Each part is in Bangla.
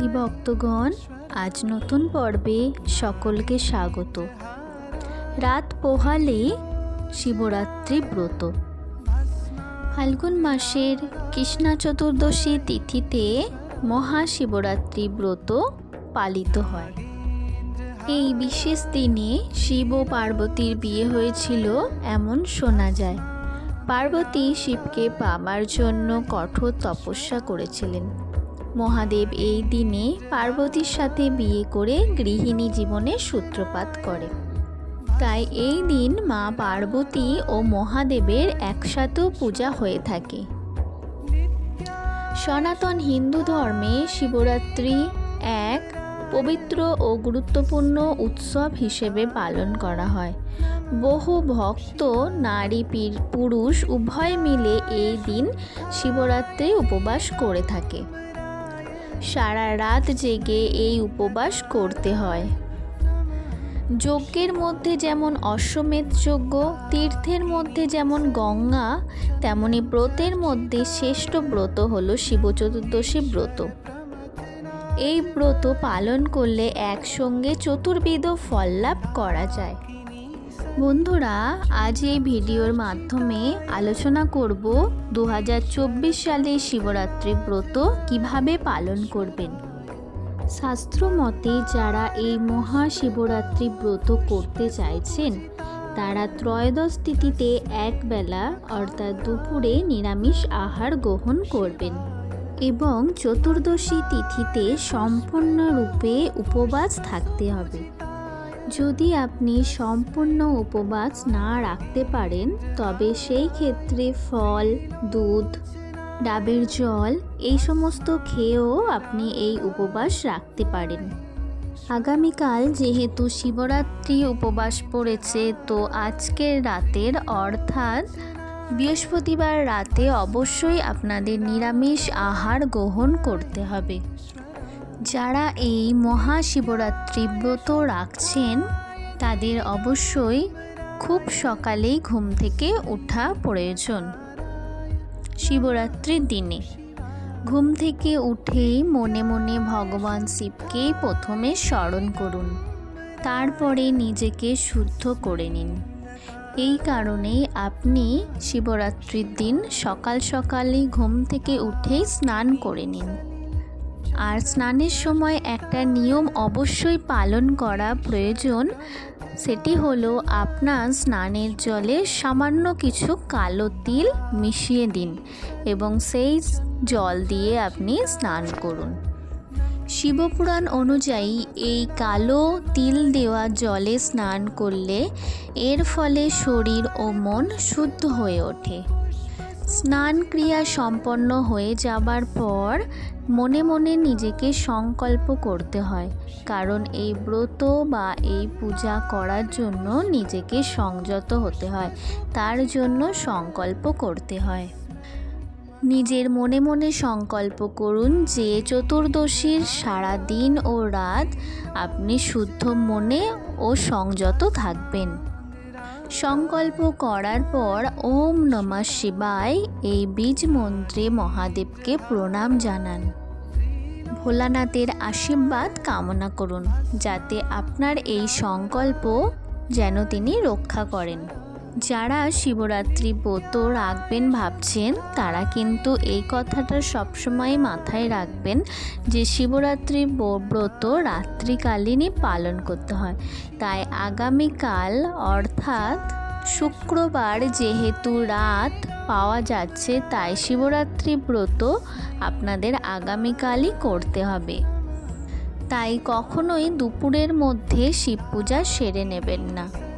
সুধী ভক্তগণ, আজ নতুন পর্বে সকলকে স্বাগত। রাত পোহালে শিবরাত্রি ব্রত। ফাল্গুন মাসের কৃষ্ণা চতুর্দশী তিথিতে মহাশিবরাত্রি ব্রত পালিত হয়। এই বিশেষ দিনে শিব ও পার্বতীর বিয়ে হয়েছিল এমন শোনা যায়। পার্বতী শিবকে পাবার জন্য কঠোর তপস্যা করেছিলেন। মহাদেব এই দিনে পার্বতীর সাথে বিয়ে করে গৃহিণী জীবনে সূত্রপাত করে। তাই এই দিন মা পার্বতী ও মহাদেবের একসাথেও পূজা হয়ে থাকে। সনাতন হিন্দু ধর্মে শিবরাত্রি এক পবিত্র ও গুরুত্বপূর্ণ উৎসব হিসেবে পালন করা হয়। বহু ভক্ত, নারী, পীর- পুরুষ উভয় মিলে এই দিন শিবরাত্রি উপবাস করে থাকে। সারা রাত জেগে এই উপবাস করতে হয়। যজ্ঞের মধ্যে যেমন অশ্বমেধ যজ্ঞ, তীর্থের মধ্যে যেমন গঙ্গা, তেমনি ব্রতের মধ্যে শ্রেষ্ঠ ব্রত হল শিব চতুর্দশী ব্রত। এই ব্রত পালন করলে একসঙ্গে চতুর্বিধ ফল লাভ করা যায়। বন্ধুরা, আজ এই ভিডিওর মাধ্যমে আলোচনা করব দু সালে শিবরাত্রি ব্রত কীভাবে পালন করবেন। শাস্ত্র মতে যারা এই মহাশিবরাত্রি ব্রত করতে চাইছেন, তারা ত্রয়োদশ তিথিতে একবেলা অর্থাৎ দুপুরে নিরামিষ আহার গ্রহণ করবেন এবং চতুর্দশী তিথিতে সম্পূর্ণরূপে উপবাস থাকতে হবে। যদি আপনি সম্পূর্ণ উপবাস না রাখতে পারেন, তবে সেই ক্ষেত্রে ফল, দুধ, ডাবের জল, এই সমস্ত খেয়েও আপনি এই উপবাস রাখতে পারেন। আগামীকাল যেহেতু শিবরাত্রি উপবাস পড়েছে, তো আজকের রাতের অর্থাৎ বৃহস্পতিবার রাতে অবশ্যই আপনাদের নিরামিষ আহার গ্রহণ করতে হবে। যারা এই মহাশিবরাত্রি ব্রত রাখছেন, তাদের অবশ্যই খুব সকালেই ঘুম থেকে ওঠা প্রয়োজন। শিবরাত্রির দিনে ঘুম থেকে উঠেই মনে মনে ভগবান শিবকে প্রথমে স্মরণ করুন, তারপরে নিজেকে শুদ্ধ করে নিন। এই কারণেই আপনি শিবরাত্রির দিন সকাল সকালেই ঘুম থেকে উঠেই স্নান করে নিন। আর স্নানের সময় একটা নিয়ম অবশ্যই পালন করা প্রয়োজন। সেটি হলো আপনার স্নানের জলে সামান্য কিছু কালো তিল মিশিয়ে দিন এবং সেই জল দিয়ে আপনি স্নান করুন। শিবপুরাণ অনুযায়ী এই কালো তিল দেওয়া জলে স্নান করলে এর ফলে শরীর ও মন শুদ্ধ হয়ে ওঠে। স্নান ক্রিয়া সম্পন্ন হয়ে যাবার পর মনে মনে নিজেকে সংকল্প করতে হয়। কারণ এই ব্রত বা এই পূজা করার জন্য নিজেকে সংযত হতে হয়। তার জন্য সংকল্প করতে হয়। নিজের মনে মনে সংকল্প করুন যে চতুর্দশীর সারা দিন ও রাত আপনি শুদ্ধ মনে ও সংযত থাকবেন। সংকল্প করার পর ওম নমঃ শিবায় এই বীজ মন্ত্রে মহাদেবকে প্রণাম জানান। ভোলানাথের আশীর্বাদ কামনা করুন, যাতে আপনার এই সংকল্প যেন তিনি রক্ষা করেন। যারা শিবরাত্রি ব্রত রাখবেন ভাবছেন, তারা কিন্তু এই কথাটা সবসময় মাথায় রাখবেন যে শিবরাত্রি ব্রত রাত্রিকালীনই পালন করতে হয়। তাই আগামীকাল অর্থাৎ শুক্রবার যেহেতু রাত পাওয়া যাচ্ছে, তাই শিবরাত্রি ব্রত আপনাদের আগামীকালই করতে হবে। তাই কখনোই দুপুরের মধ্যে শিব পূজা সেরে নেবেন না।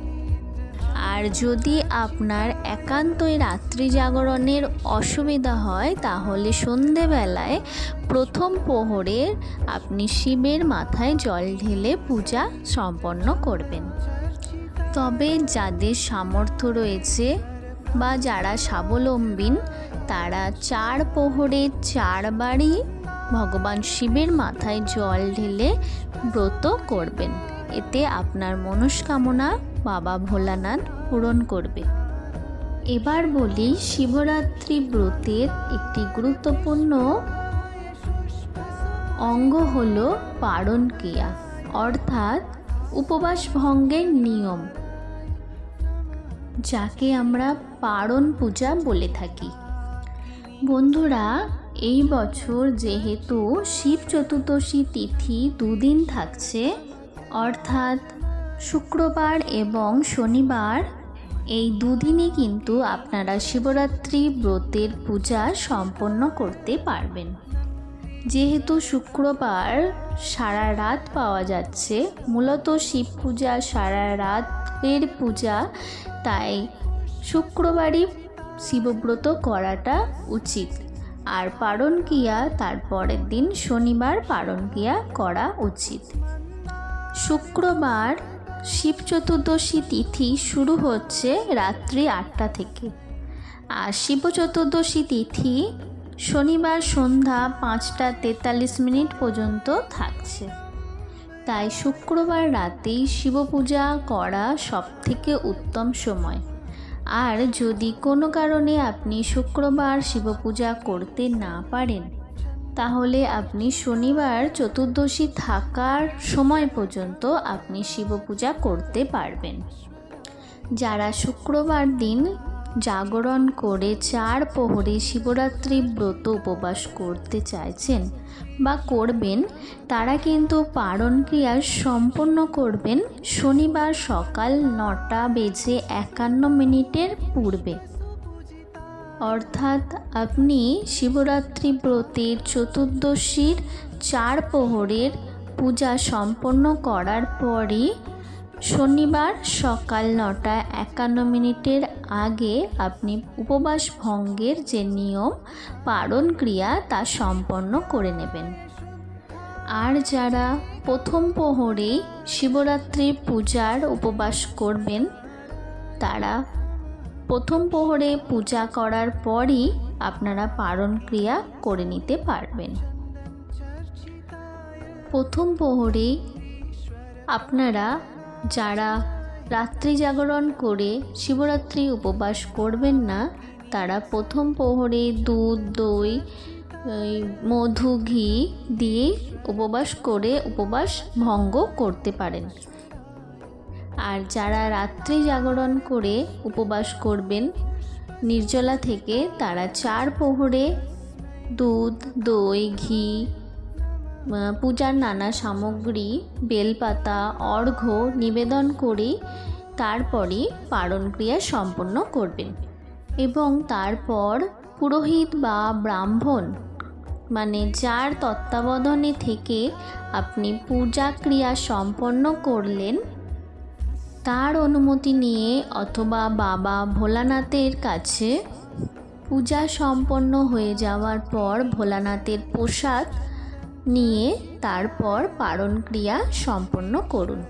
আর যদি আপনার একান্তই রাত্রি জাগরণের অসুবিধা হয়, তাহলে সন্ধেবেলায় প্রথম প্রহরে আপনি শিবের মাথায় জল ঢেলে পূজা সম্পন্ন করবেন। তবে যাদের সামর্থ্য রয়েছে বা যারা স্বাবলম্বী তারা চার প্রহরে চারবারই ভগবান শিবের মাথায় জল ঢেলে ব্রত করবেন। এতে আপনার মনস্কামনা বাবা ভোলানাথ পূরণ করবে। এবার বলি শিবরাত্রি ব্রতের একটি গুরুত্বপূর্ণ অঙ্গ হল পারণ ক্রিয়া, অর্থাৎ উপবাস ভঙ্গের নিয়ম, যাকে আমরা পারণ পূজা বলে থাকি। বন্ধুরা, এই বছর যেহেতু শিব চতুর্দশী তিথি দুদিন থাকছে, অর্থাৎ শুক্রবার এবং শনিবার, এই দুদিনে কিন্তু আপনারা শিবরাত্রি ব্রতের পূজা সম্পন্ন করতে পারবেন। যেহেতু শুক্রবার সারা রাত পাওয়া যাচ্ছে, মূলত শিব পূজা সারা রাতের পূজা, তাই শুক্রবারই শিবব্রত করাটা উচিত। আর পারণ তার পরের দিন শনিবার পারণ ক্রিয়া করা উচিত। শুক্রবার শিব চতুর্দশী তিথি শুরু হচ্ছে রাত্রি আটটা থেকে। আর শিব চতুর্দশী তিথি শনিবার সন্ধ্যা পাঁচটা তেতাল্লিশ মিনিট পর্যন্ত থাকছে। তাই শুক্রবার রাতেই শিব পূজা করা সবথেকে উত্তম সময়। আর যদি কোনো কারণে আপনি শুক্রবার শিব পূজা করতে না পারেন তাহলে আপনি শনিবার চতুর্দশী থাকার সময় পর্যন্ত আপনি শিব পূজা করতে পারবেন। যারা শুক্রবার দিন জাগরণ করে চার প্রহরে শিবরাত্রি ব্রত উপবাস করতে চাইছেন বা করবেন, তারা কিন্তু পারণ ক্রিয়া সম্পন্ন করবেন শনিবার সকাল নটা বেজে একান্ন মিনিটের পূর্বে। অর্থাৎ আপনি শিবরাত্রি ব্রতের চতুর্দশীর চার প্রহরের পূজা সম্পন্ন করার পরই শনিবার সকাল নটা একান্ন মিনিটের আগে আপনি উপবাস ভঙ্গের যে নিয়ম, পারণ ক্রিয়া তা সম্পন্ন করে নেবেন। আর যারা প্রথম প্রহরেই শিবরাত্রির পূজার উপবাস করবেন, তারা প্রথম প্রহরে পূজা করার পরই আপনারা পারণ ক্রিয়া করে নিতে পারবেন। প্রথম প্রহরে আপনারা যারা রাত্রি জাগরণ করে শিবরাত্রি উপবাস করবেন না, তারা প্রথম প্রহরে দুধ, দই মধু, ঘি দিয়ে উপবাস করে উপবাস ভঙ্গ করতে পারেন। আর যারা রাত্রি জাগরণ করে উপবাস করবেন, নির্জলা থেকে তারা চার প্রহরে দুধ, দই, ঘি পূজার নানা সামগ্রী, বেলপাতা অর্ঘ্য নিবেদন করে তারপরে পারণ ক্রিয়া সম্পন্ন করবেন। এবং তারপর পুরোহিত বা ব্রাহ্মণ মানে যার তত্ত্বাবধানে থেকে আপনি পূজা ক্রিয়া সম্পন্ন করলেন তার অনুমতি নিয়ে অথবা বাবা ভোলানাথের কাছে পূজা সম্পন্ন হয়ে যাওয়ার পর ভোলানাথের প্রসাদ নিয়ে তারপর পারণ ক্রিয়া সম্পন্ন করুন।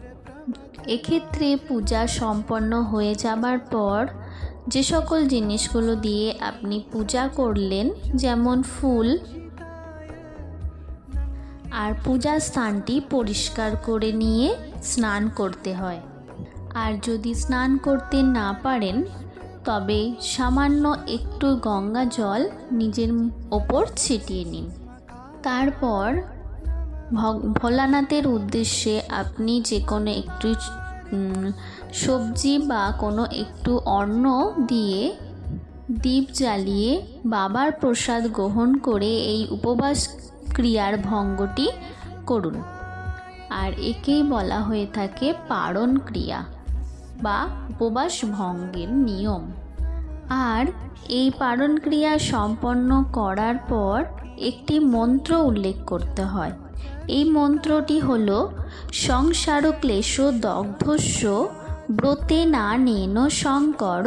এক্ষেত্রে পূজা সম্পন্ন হয়ে যাবার পর যে সকল জিনিসগুলো দিয়ে আপনি পূজা করলেন, যেমন ফুল আর পূজার স্থানটি পরিষ্কার করে নিয়ে স্নান করতে হয়। আর যদি স্নান করতে না পারেন, তবে সামান্য একটু গঙ্গা জল নিজের ওপর ছিটিয়ে নিন। তারপর ভোলানাথের উদ্দেশ্যে আপনি যে কোনো একটু সবজি বা কোনো একটু অন্ন দিয়ে দীপ জ্বালিয়ে বাবার প্রসাদ গ্রহণ করে এই উপবাস ক্রিয়ার ভঙ্গটি করুন। আর একেই বলা হয়ে থাকে পারণ ক্রিয়া। বা উপবাস ভঙ্গের নিয়ম। আর এই পারণ ক্রিয়া সম্পন্ন করার পর একটি মন্ত্র উল্লেখ করতে হয়। এই মন্ত্রটি হল সংসার ক্লেশ দগ্ধস্য, ব্রতে না নেন শঙ্কর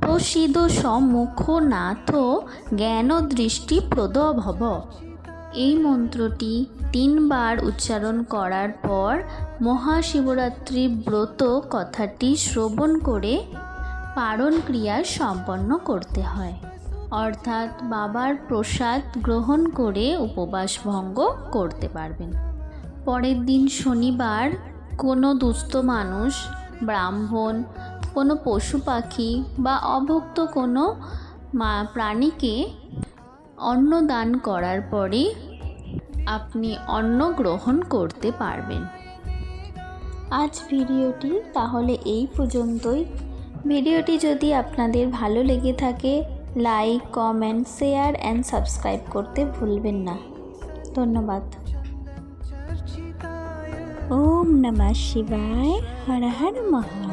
প্রসিদ সম্মুখ নাথ জ্ঞান দৃষ্টি প্রদভব। এই মন্ত্রটি তিনবার উচ্চারণ করার পর মহাশিবরাত্রি ব্রত কথাটি শ্রবণ করে পারণ ক্রিয়া সম্পন্ন করতে হয়। অর্থাৎ বাবার প্রসাদ গ্রহণ করে উপবাস ভঙ্গ করতে পারবেন। পরের দিন শনিবার কোনো দুস্থ মানুষ, ব্রাহ্মণ, কোনো পশু পাখি বা অভুক্ত কোনো প্রাণীকে অন্ন দান করার পরে আপনি অন্ন গ্রহণ করতে পারবেন। আজ ভিডিওটি তাহলে এই পর্যন্তই। ভিডিওটি যদি আপনাদের ভালো লেগে থাকে, like, comment, share and subscribe করতে ভুলবেন না। ধন্যবাদ। ওম নমঃ শিবায়। হর হর মহাদেব